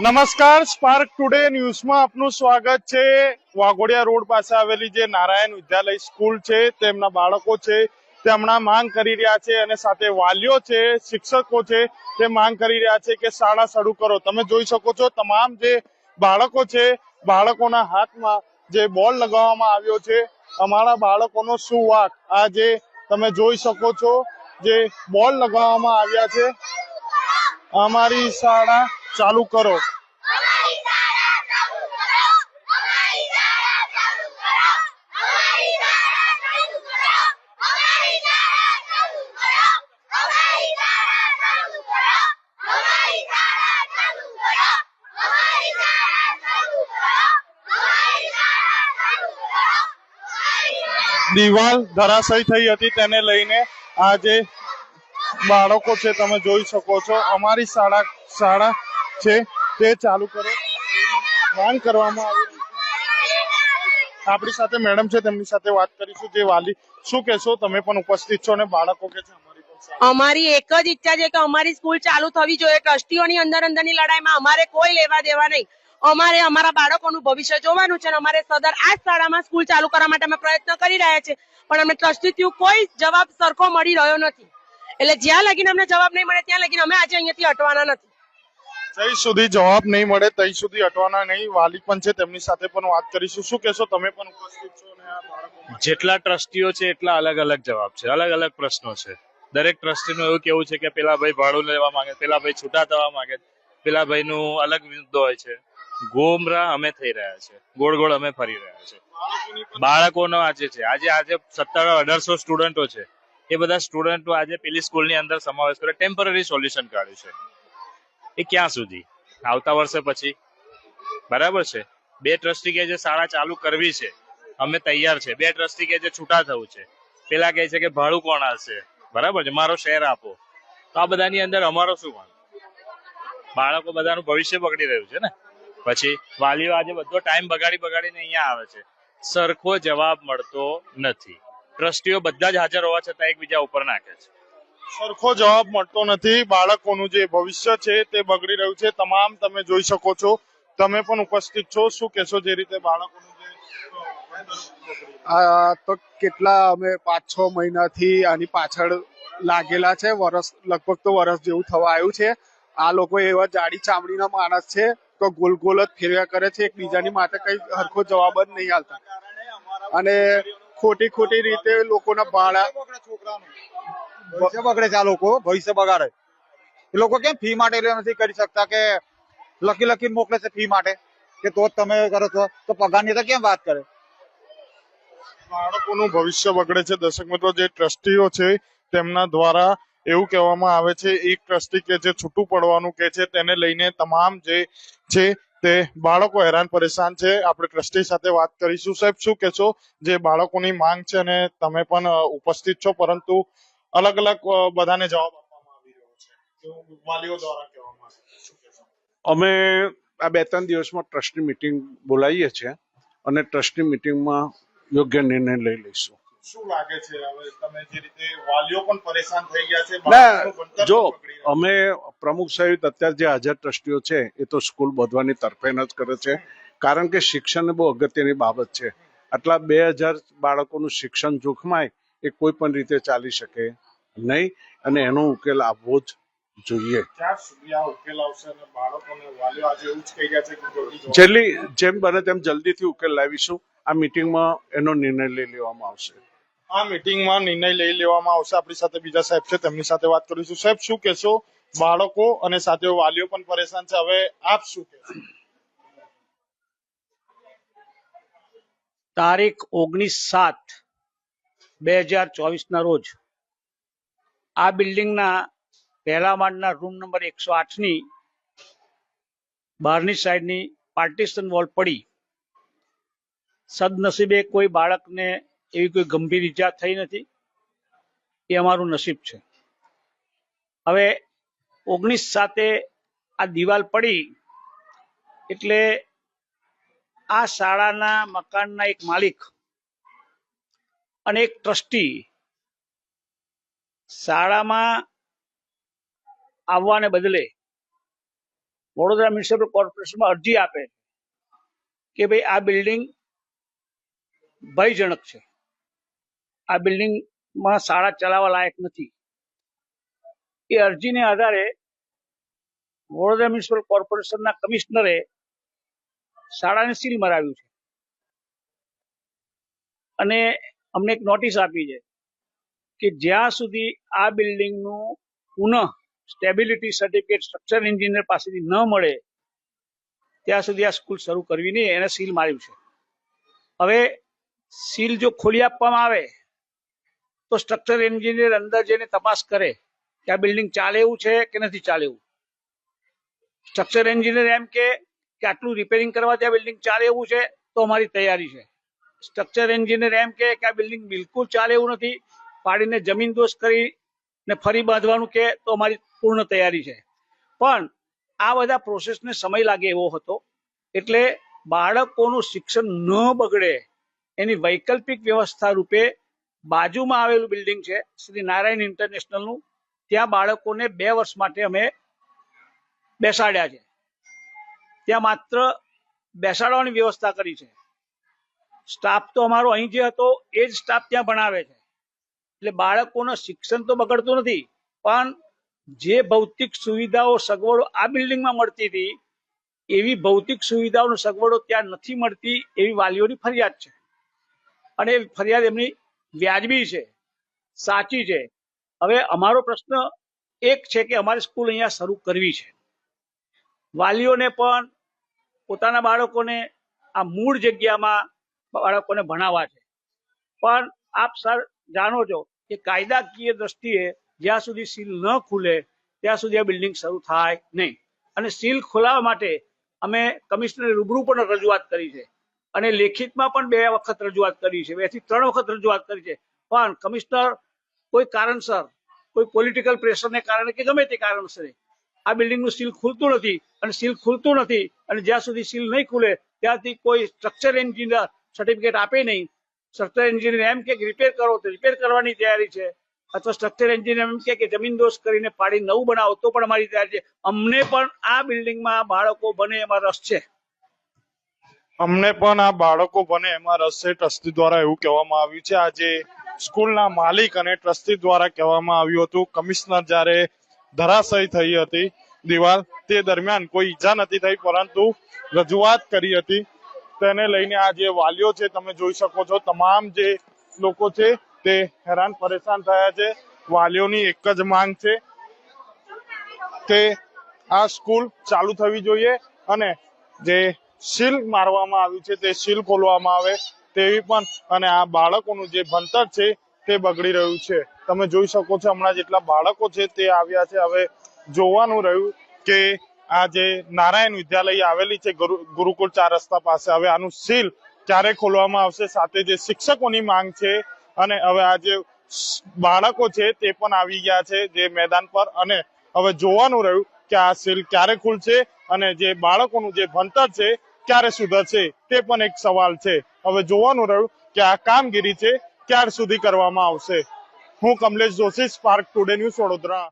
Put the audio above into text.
નમસ્કાર spark today ન્યૂઝમાં આપનું સ્વાગત છે. વાઘોડિયા રોડ પાસે આવેલી જે નારાયણ વિદ્યાલય સ્કૂલ છે, તેમના બાળકો છે, તે હમણાં માંગ કરી રહ્યા છે અને સાથે વાલીઓ છે, શિક્ષકો છે, તે માંગ કરી રહ્યા છે કે શાળા શરૂ કરો. તમે જોઈ શકો છો, તમામ જે બાળકો છે, બાળકોના હાથમાં જે બોલ લગાવવામાં આવ્યો છે, અમારા બાળકોનો શું વાક? આ જે તમે જોઈ શકો છો, જે બોલ લગાવવામાં આવ્યા છે. અમારી શાળા ચાલુ કરો. દિવાલ ધરાશય થઈ હતી તેને લઈને આજે બાળકો છે તમે જોઈ શકો છો અમારી શાળા શાળા છે, તે ચાલુ કરો. માંગ કરવામાં આવી આપણી સાથે મેડમ છે, તેમની સાથે વાત કરીશું. જે વાલી, શું કહેશો? તમે પણ ઉપસ્થિત છો અને બાળકો કે છે, અમારી એક જ ઈચ્છા છે કે અમારી સ્કૂલ ચાલુ થવી જોઈએ. ટ્રસ્ટીઓની અંદર અંદરની લડાઈમાં અમારે કોઈ લેવા દેવા નહીં. અમારે અમારા બાળકોનું ભવિષ્ય જોવાનું છે અને અમારે સદર આ શાળામાં સ્કૂલ ચાલુ કરવા માટે અમે પ્રયત્ન કરી રહ્યા છે પણ અમને ટ્રસ્ટીથી કોઈ જવાબ સરખો મળી રહ્યો નથી. એટલે જ્યાં લગીને અમને જવાબ નહીં મળે, ત્યાં લગીને અમે આજે અહીંયાથી હટવાના નથી. જઈ સુધી જવાબ નહીં મળે તઈ સુધી અટવાના નહીં. વાલી પણ છે તેમની સાથે પણ વાત કરીશું. શું કહેશો તમે પણ ઉપસ્થિત છો અને આ બાળકો જેટલા ટ્રસ્ટીઓ છે એટલા અલગ અલગ જવાબ છે. અલગ અલગ પ્રશ્નો છે. દરેક ટ્રસ્ટીનું એવું કેવું છે કે પેલા ભાઈ ભાડું લેવા માંગે પેલા ભાઈ છૂટા થવા માંગે પેલા ભાઈનું અલગ મુદ્દો હોય છે. ગોમરા અમે થઈ રહ્યા છે. ગોળ ગોળ અમે ફરી રહ્યા છે. બાળકોનો આજે છે. આજે આજે સત્તર અઢારસો સ્ટુડન્ટો છે. એ બધા સ્ટુડન્ટો આજે પેલી સ્કૂલની અંદર સમાવેશ કરે. ટેમ્પરરી સોલ્યુશન કાઢ્યું છે. એ ક્યાં સુધી? આવતા વર્ષે પછી. બરાબર છે? બે ટ્રસ્ટી કે જે શાળા ચાલુ કરવી છે. અમે તૈયાર છે. બે ટ્રસ્ટી કે જે છૂટા થવું છે. પેલા કહે છે કે, ભાડું કોણ આવશે બરાબર છે? મારો શેર આપો. તો આ બધાની અંદર અમારો શું વાંધો બાળકો બધાનું ભવિષ્ય બગડી રહ્યું છે ને? પછી વાલીઓ આજે બધો ટાઈમ બગાડી બગાડીને અહીંયા આવે છે. સરખો જવાબ મળતો નથી. ટ્રસ્ટીઓ બધા જ હાજર હોવા છતાં એકબીજા ઉપર નાખે છે. સરખો જવાબ મળતો નથી. બાળકોનું જે ભવિષ્ય છે તે બગડી રહ્યું છે. તમામ તમે જોઈ શકો છો. તમે પણ ઉપસ્થિત છો. શું કહેશો જે રીતે બાળકોનું આ તો કેટલા અમે પાંચ છ મહિનાથી આની પાછળ લાગેલા છે. વરસ લગભગ તો વરસ જેવું થવા આવ્યું છે. આ લોકો એવા જાડી ચામડીના માણસ છે તો ગોલ ગોલ જ ફેરવ્યા કરે છે. એકબીજાની માથે કઈ હરખો જવાબ જ નહીં આવતા અને ખોટી ખોટી રીતે લોકોના ભાડા ભવિષ્ય બગડે છે આ લોકો, ભવિષ્ય બગાડે. લોકો કેમ ફી માટે નથી કરી શકતા કે લકી લકી મોકલે છે ફી માટે? કે તો તમે કરો છો. તો પગારની તો કેમ વાત કરે? બાળકોનું ભવિષ્ય બગડે છે. દર્શક મિત્રો, જે ટ્રસ્ટીઓ છે, તેમના દ્વારા એવું કહેવામાં આવે છે, એક ટ્રસ્ટી કે જે છૂટું પડવાનું કે છે, તેને લઈને તમામ જે છે તે બાળકો હેરાન પરેશાન છે. આપણે ટ્રસ્ટી સાથે વાત કરીશું. સાહેબ, શું કહેશો? જે બાળકોની માંગ છે અને તમે પણ ઉપસ્થિત છો, પરંતુ અલગ અલગ બધાને જવાબ આપવામાં આવી રહ્યો છે. વાલીઓ દ્વારા કહેવામાં આવે છે. શું કહેશો? અમે આ બે ત્રણ દિવસમાં ટ્રસ્ટની મિટિંગ બોલાવીએ છીએ અને ટ્રસ્ટની મિટિંગમાં યોગ્ય નિર્ણય લઈ લઈશું. શું લાગે છે? હવે તમે જે રીતે વાલીઓ પણ પરેશાન થઈ ગયા છે જો. અમે પ્રમુખ સહિત અત્યારે જે હાજર ટ્રસ્ટીઓ છે એ તો સ્કૂલ બધવાની તરફેણ જ કરે છે. કારણ કે શિક્ષણ બહુ અગત્યની બાબત છે. આટલા બે હજાર બાળકોનું શિક્ષણ જોખમાય એ કોઈ પણ રીતે ચાલી શકે નહીં અને એનો ઉકેલ આવવો જ જોઈએ. ક્યાં સુધી આ ઉકેલ આવશે અને બાળકોને વાલીઓ આજે એવું જ કહી ગયા છે કે જલ્દી જવાબ જેટલી જેમ બને તેમ જલ્દીથી ઉકેલ લાવીશું. આ મિટિંગમાં એનો નિર્ણય લઈ લેવામાં આવશે. આ મીટિંગમાં નિર્ણય લઈ લેવામાં આવશે. આપણી સાથે બીજા સાહેબ છે તેમની સાથે વાત કરીશું. સાહેબ શું કહેશો? બાળકો અને સાથે વાલીઓ પણ પરેશાન છે. હવે આપ શું કહેશો? તારીખ ઓગણીસ સાત બે હજાર ચોવીસના રોજ આ બિલ્ડિંગના પહેલા માળના રૂમ નંબર એકસો આઠની બહારની સાઈડની પાર્ટીશન વોલ પડી. સદનસીબે કોઈ બાળકને એવી કોઈ ગંભીર ઈજા થઈ નથી. એ અમારું નસીબ છે. હવે ઓગણીસ સાથે આ દિવાલ પડી એટલે આ શાળાના મકાનના એક માલિક અને એક ટ્રસ્ટી શાળામાં આવવાને બદલે વડોદરા મ્યુનિસિપલ કોર્પોરેશનમાં અરજી આપે કે ભાઈ આ બિલ્ડિંગ ભયજનક છે. આ બિલ્ડિંગમાં શાળા ચલાવવા લાયક નથી. એ અરજીને આધારે વડોદરા મ્યુનિસિપલ કોર્પોરેશનના કમિશનરે શાળાને સીલ મરાવ્યું છે. અને અમને એક નોટિસ આપી છે કે જ્યાં સુધી આ બિલ્ડિંગનું પુનઃ સ્ટેબિલિટી સર્ટિફિકેટ સ્ટ્રક્ચર એન્જિનિયર પાસેથી ન મળે, ત્યાં સુધી આ સ્કૂલ શરૂ કરવી નહીં, એને સીલ માર્યું છે. હવે સીલ જો ખોલી આપવામાં આવે, તો સ્ટ્રક્ચર એન્જિનિયર અંદર જઈને તપાસ કરે કે આ બિલ્ડિંગ ચાલે એવું છે કે નથી ચાલે એવું. સ્ટ્રક્ચર એન્જિનિયર એમ કે આટલું રિપેરિંગ કરવા ત્યાં બિલ્ડિંગ ચાલે એવું છે, તો અમારી તૈયારી છે. સ્ટ્રક્ચર એન્જિનિયર એમ કે આ બિલ્ડિંગ બિલકુલ ચાલે એવું નથી. પાડીને જમીન દોષ કરી ને ફરી બાંધવાનું કે તો અમારી પૂર્ણ તૈયારી છે. પણ આ બધા પ્રોસેસને સમય લાગે એવો હતો. એટલે બાળકોનું શિક્ષણ ન બગડે એની વૈકલ્પિક વ્યવસ્થા રૂપે બાજુમાં આવેલું બિલ્ડિંગ છે, શ્રી નારાયણ ઇન્ટરનેશનલનું ત્યાં બાળકોને બે વર્ષ માટે અમે બેસાડ્યા છે. ત્યાં માત્ર બેસાડવાની વ્યવસ્થા કરી છે. સ્ટાફ તો અમારો અહીં જે હતો, એ જ સ્ટાફ ત્યાં ભણાવે છે. એટલે બાળકોનું શિક્ષણ તો બગડતું નથી, પણ જે ભૌતિક સુવિધાઓ, સગવડો આ બિલ્ડિંગમાં મળતી હતી, એવી ભૌતિક સુવિધાઓ સગવડો ત્યાં નથી મળતી, એવી વાલીઓની ફરિયાદ છે. અને એ ફરિયાદ એમની વ્યાજબી છે, સાચી છે. હવે અમારો પ્રશ્ન એક છે કે અમારી સ્કૂલ અહીંયા શરૂ કરવી છે. વાલીઓને પણ, પોતાના બાળકોને આ મૂળ જગ્યામાં બાળકોને ભણાવવા છે. પણ આપ સર જાણો છો કે કાયદાકીય દ્રષ્ટિએ જ્યાં સુધી સીલ ન ખુલે, ત્યાં સુધી આ બિલ્ડિંગ શરૂ થાય નહીં. અને સીલ ખોલાવવા માટે અમે કમિશનર રૂબરૂ પણ રજૂઆત કરી છે. અને લેખિતમાં પણ બે વખત રજૂઆત કરી છે. બેથી ત્રણ વખત રજૂઆત કરી છે. પણ કમિશનર કોઈ કારણસર, કોઈ પોલિટિકલ પ્રેશરને કારણે કે ગમે તે કારણસર આ બિલ્ડિંગનું સીલ ખુલતું નથી. અને સીલ ખુલતું નથી અને જ્યાં સુધી સીલ નહીં ખુલે, ત્યાંથી કોઈ સ્ટ્રક્ચર એન્જિનિયર સર્ટિફિકેટ આપે નહીં. સ્ટ્રક્ચર એન્જિનિયર એમ કે રિપેર કરો તો રિપેર કરવાની તૈયારી છે. અથવા સ્ટ્રક્ચર એન્જિનિયર એમ કે જમીન દોષ કરીને પાડી નવું બનાવો તો પણ અમારી તૈયારી છે. અમને પણ આ બિલ્ડિંગમાં બાળકો બને એમાં રસ છે. અમને પણ આ બાળકો બને એમાં રસ છે. ટ્રસ્ટી દ્વારા એવું કહેવામાં આવ્યું છે. આજે સ્કૂલના માલિક અને ટ્રસ્ટી દ્વારા કહેવામાં આવ્યું હતું, કમિશનર જ્યારે ધરાશયી થઈ હતી દિવાલ, તે દરમિયાન કોઈ ઈજા નથી થઈ, પરંતુ રજૂઆત કરી હતી તેને લઈને આ જે વાલીઓ છે, તમે જોઈ શકો છો, તમામ જે લોકો છે તે હેરાન પરેશાન થયા છે. વાલીઓની એક જ માંગ છે કે આ સ્કૂલ ચાલુ થવી જોઈએ અને જે સીલ મારવામાં આવ્યું છે, તે સીલ ખોલવામાં આવે તેવી પણ અને આ બાળકોનું જે ભણતર છે તે બગડી રહ્યું છે. તમે જોઈ શકો છો, હમણાં જેટલા બાળકો છે તે આવ્યા છે. હવે જોવાનું રહ્યું કે આ જે નારાયણ વિદ્યાલય આવેલી છે ગુરુકુળ ચાર રસ્તા પાસે, હવે આનું સીલ ક્યારે ખોલવામાં આવશે સાથે જે શિક્ષકોની માંગ છે અને હવે આ જે બાળકો છે તે પણ આવી ગયા છે જે મેદાન પર અને હવે જોવાનું રહ્યું કે આ સીલ ક્યારે ખુલશે અને જે બાળકોનું જે ભણતર છે ક્યારે સુધરશે તે પણ એક સવાલ છે. હવે જોવાનું રહ્યું કે આ કામગીરી છે ક્યાર સુધી કરવામાં આવશે. હું Kamlesh Joshi Spark Today News Vadodara.